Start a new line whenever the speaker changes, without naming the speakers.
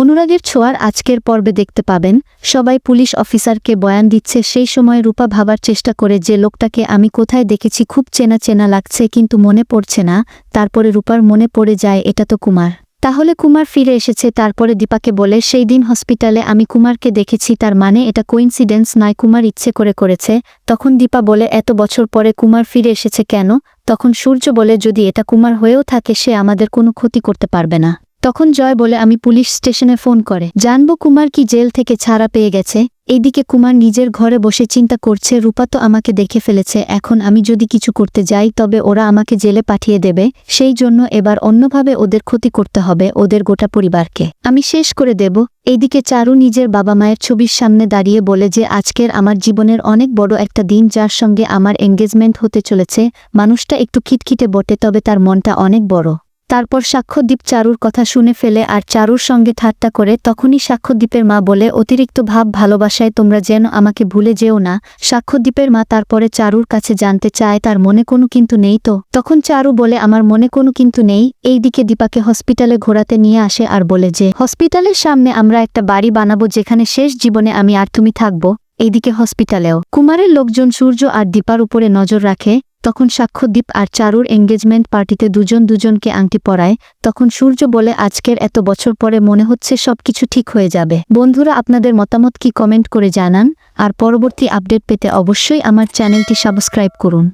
অনুরাগের ছোঁয়ার আজকের পর্বে দেখতে পাবেন, সবাই পুলিশ অফিসারকে বয়ান দিচ্ছে, সেই সময় রূপা ভাবার চেষ্টা করে যে লোকটাকে আমি কোথায় দেখেছি, খুব চেনা চেনা লাগছে কিন্তু মনে পড়ছে না, তারপরে রূপার মনে পড়ে যায়, এটা তো কুমার। তাহলে কুমার ফিরে এসেছে, তারপরে দীপাকে বলে, সেই দিন হসপিটালে আমি কুমারকে দেখেছি, তার মানে এটা কোইন্সিডেন্স নয়, কুমার ইচ্ছে করে করেছে। তখন দীপা বলে, এত বছর পরে কুমার ফিরে এসেছে কেন? তখন সূর্য বলে, যদি এটা কুমার হয়েও থাকে, সে আমাদের কোনো ক্ষতি করতে পারবে না। তখন জয় বলে, আমি পুলিশ স্টেশনে ফোন করে। জানব কুমার কি জেল থেকে ছাড়া পেয়ে গেছে? এইদিকে কুমার নিজের ঘরে বসে চিন্তা করছে, রূপা তো আমাকে দেখে ফেলেছে, এখন আমি যদি কিছু করতে যাই, তবে ওরা আমাকে জেলে পাঠিয়ে দেবে, সেই জন্য এবার অন্যভাবে ওদের ক্ষতি করতে হবে, ওদের গোটা পরিবারকে। আমি শেষ করে দেব এইদিকে চারু নিজের বাবা মায়ের ছবির সামনে দাঁড়িয়ে বলে যে, আজকের আমার জীবনের অনেক বড় একটা দিন, যার সঙ্গে আমার এঙ্গেজমেন্ট হতে চলেছে, মানুষটা একটু খিটখিটে বটে, তবে তার মনটা অনেক বড়। তারপর সাক্ষ্যদ্বীপ চারুর কথা শুনে ফেলে আর চারুর সঙ্গে ঠাট্টা করে তখনই সাক্ষ্যদ্বীপের মা বলে, অতিরিক্ত ভাব ভালোবাসায় তোমরা যেন আমাকে ভুলে যেও না সাক্ষ্যদ্বীপের মা তারপরে চারুর কাছে জানতে চায়, তার মনে কোনো কিন্তু নেই তো তখন চারু বলে, আমার মনে কোনো কিন্তু নেই এই দিকে দীপাকে হসপিটালে ঘোরাতে নিয়ে আসে আর বলে যে, হসপিটালের সামনে আমরা একটা বাড়ি বানাবো যেখানে শেষ জীবনে আমি আর তুমি থাকব। এইদিকে হসপিটালেও। কুমারের লোকজন সূর্য আর দীপার উপরে নজর রাখে তখন সাক্ষ্যদ্বীপ আর চারুর এঙ্গেজমেন্ট পার্টিতে দুজন দুজনকে আংটি পরায়, তখন সূর্য বলে, আজকের এত বছর পরে মনে হচ্ছে সবকিছু ঠিক হয়ে যাবে। বন্ধুরা, আপনাদের মতামত কি কমেন্ট করে জানান, আর পরবর্তী আপডেট পেতে অবশ্যই আমার চ্যানেলটি সাবস্ক্রাইব করুন।